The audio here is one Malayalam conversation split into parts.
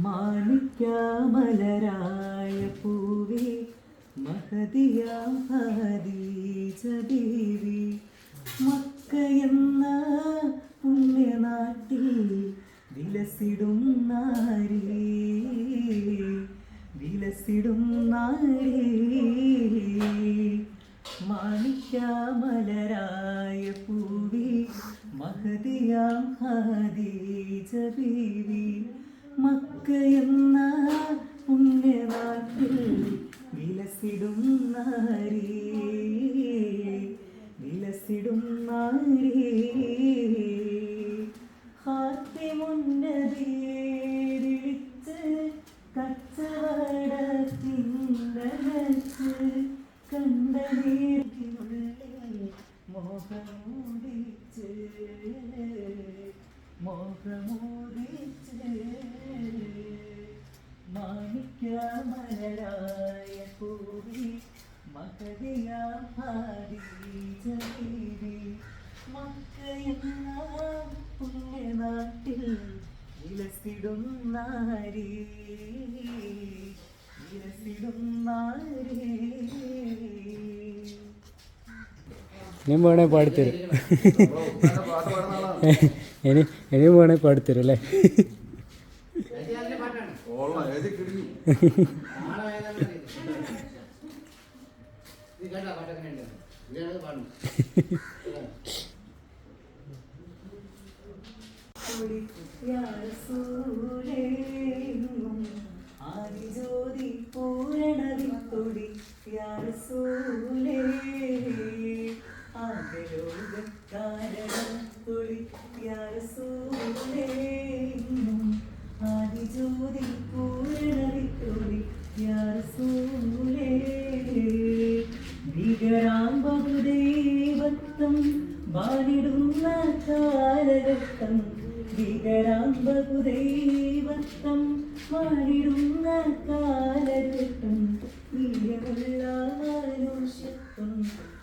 മാണിക്യാമലരായ പൂവി മഹതിയാം ഹദീജ ബീവി മക്കയെന്ന പുണ്യനാട്ടിൽ വിലസിടും നാരി വിലസിടും നാരി. മാണിക്യാമലരായ പൂവി ബീവി മക്കയെന്ന പുണ്യനാട്ടിൽ വിലസിടും നാരി. വിലസിടും നാരി. ഹാത്തി മുന്നതിയെ വിളിച്ച് കച്ചവടത്തിനച്ച് കണ്ട നീർത്തിനുള്ളിൽ മോഹമൂടിച്ച് മോഹമൂടിച്ച് മാണിക്യമലരായ പൂവി മകതിയാ ഹാരീജീവി മക്കയെന്ന പുണ്യനാട്ടിൽ വിലസിടും നാരി. വിലസിടും നാരി. ഇനിയും വേണേ പാടിത്തരും. ഇനി ഇനിയും വേണേ പാടിത്തരും അല്ലേ? ആദിജ്യോതി പൂരണവിത്തൊടി യാസൂലേ ആകലോകക്കാരണത്തൊളി യാസൂലേ ഭീകരാം ബഹുദൈവത്വം വാണിടുന്ന കാലഘട്ടം വീര്യമുള്ള മനുഷ്യത്വം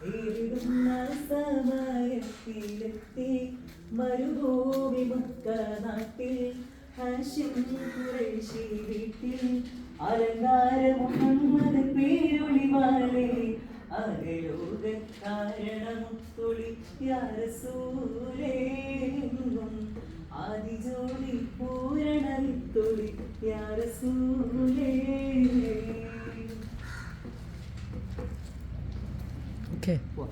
ഏറിടുന്ന സമയത്തിലെത്തി മരുഭൂമി മക്ക നാട്ടിൽ ഹാഷിം വീട്ടിൽ അലങ്കാര മുഹമ്മദ് പേരൊളിവാലേ യാരസൂലേന്നും ആദിജോലി പൂരണ വിത്തൊളി യാരസൂലേ ഓക്കെ പോവാ.